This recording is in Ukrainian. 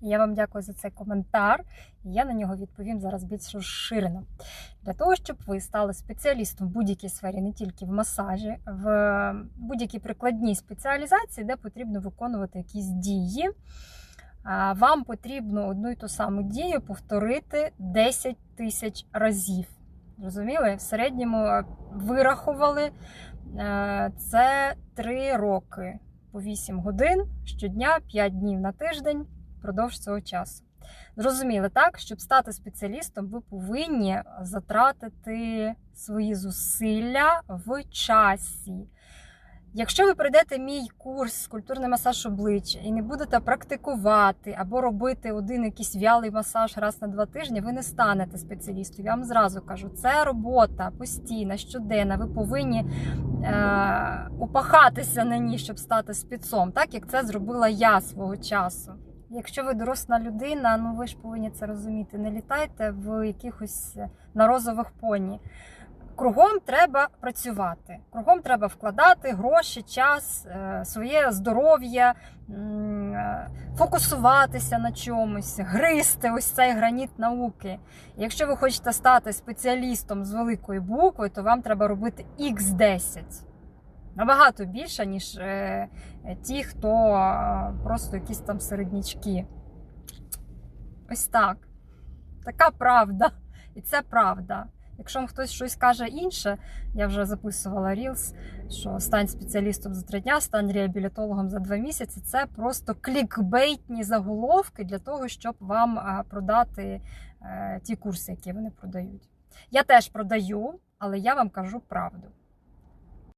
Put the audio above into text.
Я вам дякую за цей коментар. Я на нього відповім зараз більш розширено. Для того, щоб ви стали спеціалістом в будь-якій сфері, не тільки в масажі, в будь-якій прикладній спеціалізації, де потрібно виконувати якісь дії. Вам потрібно одну і ту саму дію повторити 10 тисяч разів. Зрозуміли? В середньому е, вирахували е, це 3 роки по 8 годин щодня, 5 днів на тиждень впродовж цього часу. Зрозуміли, так? Щоб стати спеціалістом, ви повинні затратити свої зусилля в часі. Якщо ви пройдете мій курс культурний масаж обличчя і не будете практикувати або робити один якийсь вялий масаж раз на два тижні, ви не станете спеціалістом. Я вам зразу кажу, це робота постійна, щоденна. Ви повинні е- упахатися на ній, щоб стати спецом, так як це зробила я свого часу. Якщо ви доросла людина, ну ви ж повинні це розуміти. Не літайте в якихось е, на розових поні. Кругом треба працювати, кругом треба вкладати гроші, час, е, своє здоров'я, е, фокусуватися на чомусь, гризти ось цей граніт науки. Якщо ви хочете стати спеціалістом з великої букви, то вам треба робити X10. Набагато більше, ніж е, ті, хто е, просто якісь там середнячки. Ось так. Така правда. І це правда. Якщо хтось щось каже інше, я вже записувала Reels, що стань спеціалістом за три дня, стань реабілітологом за два місяці. Це просто клікбейтні заголовки для того, щоб вам е, продати ті курси, які вони продають. Я теж продаю, але я вам кажу правду.